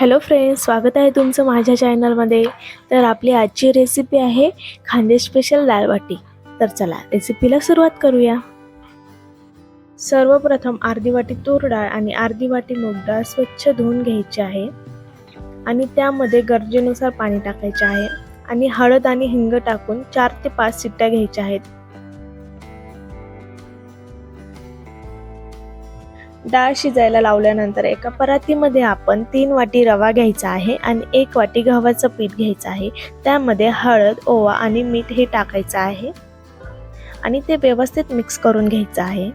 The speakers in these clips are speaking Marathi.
हॅलो फ्रेंड्स स्वागत आहे तुमचं माझ्या चॅनलमध्ये. तर आपली आजची रेसिपी आहे खांदे स्पेशल डाळ तर चला रेसिपीला सुरुवात करूया. सर्वप्रथम अर्धी वाटी तूर डाळ आणि अर्धी वाटी मूग डाळ स्वच्छ धुवून घ्यायची आहे. आणि त्यामध्ये गरजेनुसार पाणी टाकायचे आहे. आणि हळद आणि हिंग टाकून चार ते पाच शिट्ट्या घ्यायच्या आहेत. डाळ शिजायला लावल्यानंतर एका परातीमध्ये आपण तीन वाटी रवा घ्यायचा आहे आणि एक वाटी गव्हाचं पीठ घ्यायचं आहे. त्यामध्ये हळद ओवा आणि मीठ हे टाकायचं आहे. आणि ते व्यवस्थित मिक्स करून घ्यायचं आहे.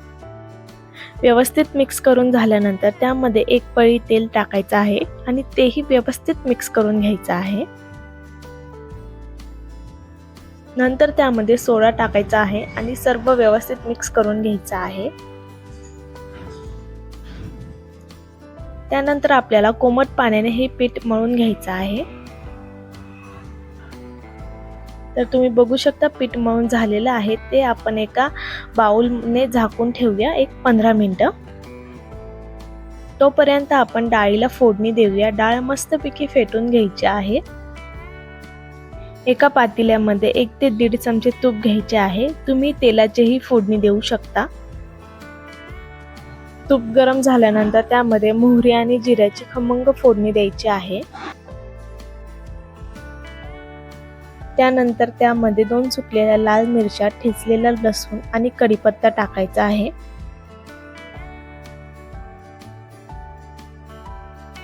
व्यवस्थित मिक्स करून झाल्यानंतर त्यामध्ये एक पळी तेल टाकायचं आहे आणि तेही व्यवस्थित मिक्स करून घ्यायचं आहे. नंतर त्यामध्ये सोडा टाकायचा आहे आणि सर्व व्यवस्थित मिक्स करून घ्यायचं आहे. त्यानंतर आपल्याला कोमट पाण्याने हे पीठ मळून घ्यायचं आहे. तर तुम्ही बघू शकता पीठ मळून झालेलं आहे. ते आपण एका बाउलने झाकून ठेवूया एक पंधरा मिनटं. तोपर्यंत आपण डाळीला फोडणी देऊया. डाळ मस्तपैकी फेटून घ्यायची आहे. एका पातेल्यामध्ये एक ते दीड चमचे तूप घ्यायचे आहे. तुम्ही तेलाचीही फोडणी देऊ शकता. तूप गरम झाल्यानंतर त्यामध्ये मोहरी आणि जिऱ्याची खमंग फोडणी द्यायची आहे. त्यानंतर त्यामध्ये दोन सुकलेल्या लाल मिरच्या ठेचलेला लसूण आणि कढीपत्ता टाकायचा आहे.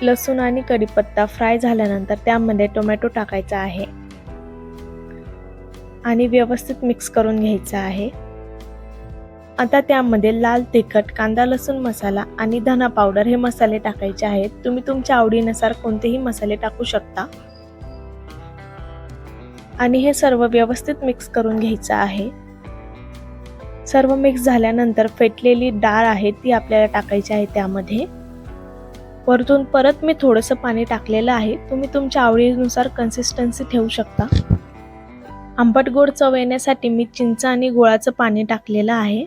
लसूण आणि कढीपत्ता फ्राय झाल्यानंतर त्यामध्ये टोमॅटो टाकायचा आहे. आणि व्यवस्थित मिक्स करून घ्यायचा आहे. आता त्यामध्ये लाल तिखट कांदा लसूण मसाला आणि धना पावडर हे मसाले टाकायचे आहेत. तुम्ही तुमच्या आवडीनुसार कोणतेही मसाले टाकू शकता. आणि हे सर्व व्यवस्थित मिक्स करून घ्यायचं आहे. सर्व मिक्स झाल्यानंतर फेटलेली डाळ आहे ती आपल्याला टाकायची आहे त्यामध्ये. वरतून परत मी थोडंसं पाणी टाकलेलं आहे. तुम्ही तुमच्या आवडीनुसार कन्सिस्टन्सी ठेवू शकता. आंबट गोड चव येण्यासाठी मी चिंच आणि गुळाचं पाणी टाकलेलं आहे.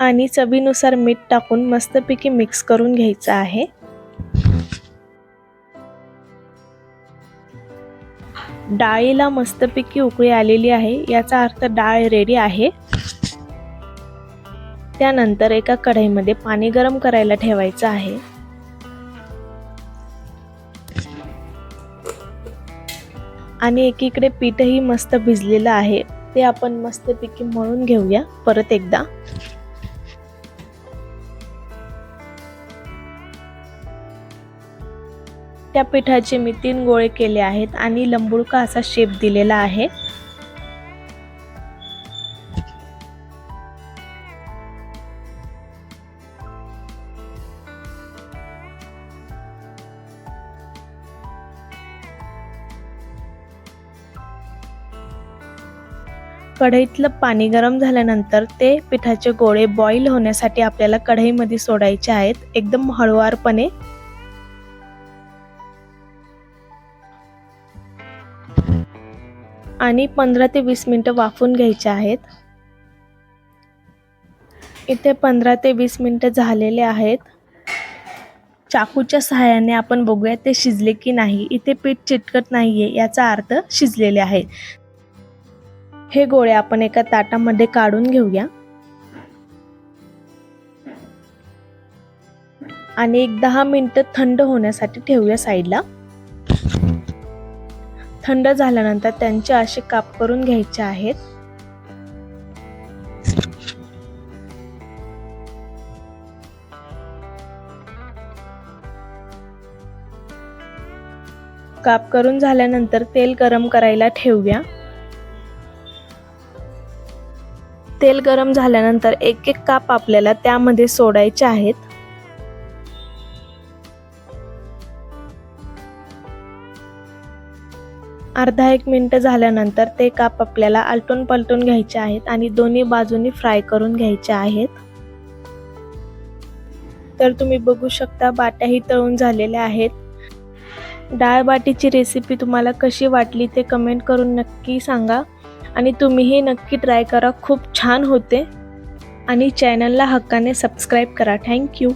आणि चवीनुसार मीठ टाकून मस्तपैकी मिक्स करून घ्यायचं आहे. डाळीला मस्तपैकी उकळी आलेली आहे. याचा अर्थ डाळ रेडी आहे. त्यानंतर एका कढईमध्ये पाणी गरम करायला ठेवायचं आहे. आणि एकीकडे पीठही मस्त भिजलेलं आहे. ते आपण मस्तपैकी मळून घेऊया परत एकदा. त्या पिठाचे मी तीन गोळे केले आहेत आणि लंबुळका असा शेप दिलेला आहे. कढईतलं पाणी गरम झाल्यानंतर ते पिठाचे गोळे बॉईल होण्यासाठी आपल्याला कढईमध्ये सोडायचे आहेत. एकदम हळुवारपणे. आणि पंधरा ते वीस मिनटं वाफून घ्यायचे आहेत. इथे पंधरा ते वीस मिनटं झालेले आहेत. चाकूच्या सहाय्याने आपण बघूया ते शिजले की नाही. इथे पीठ चिटकत नाहीये याचा अर्थ शिजलेले आहे. हे गोळे आपण एका ताटामध्ये काढून घेऊया. आणि एक दहा मिनटं थंड होण्यासाठी ठेवूया साईडला. थंड झाल्यानंतर त्यांचे असे काप करून घ्यायचे आहेत. काप करून झाल्यानंतर तेल गरम करायला ठेवूया. तेल गरम झाल्यानंतर एक एक काप आपल्याला त्यामध्ये सोडायचे आहेत. अर्धा एक मिनिट झाल्यानंतर ते काप आपल्याला आलटून पलटून घ्यायचे आहेत आणि दोन्ही बाजूनी फ्राय करून घ्यायचे आहेत. तर तुम्ही बघू शकता बाट्याही तळून झालेल्या आहेत. डाळ बाटीची रेसिपी तुम्हाला कशी वाटली ते कमेंट करून नक्की सांगा. आणि तुम्हीही नक्की ट्राय करा. खूप छान होते. आणि चॅनलला हक्काने सबस्क्राईब करा. थँक्यू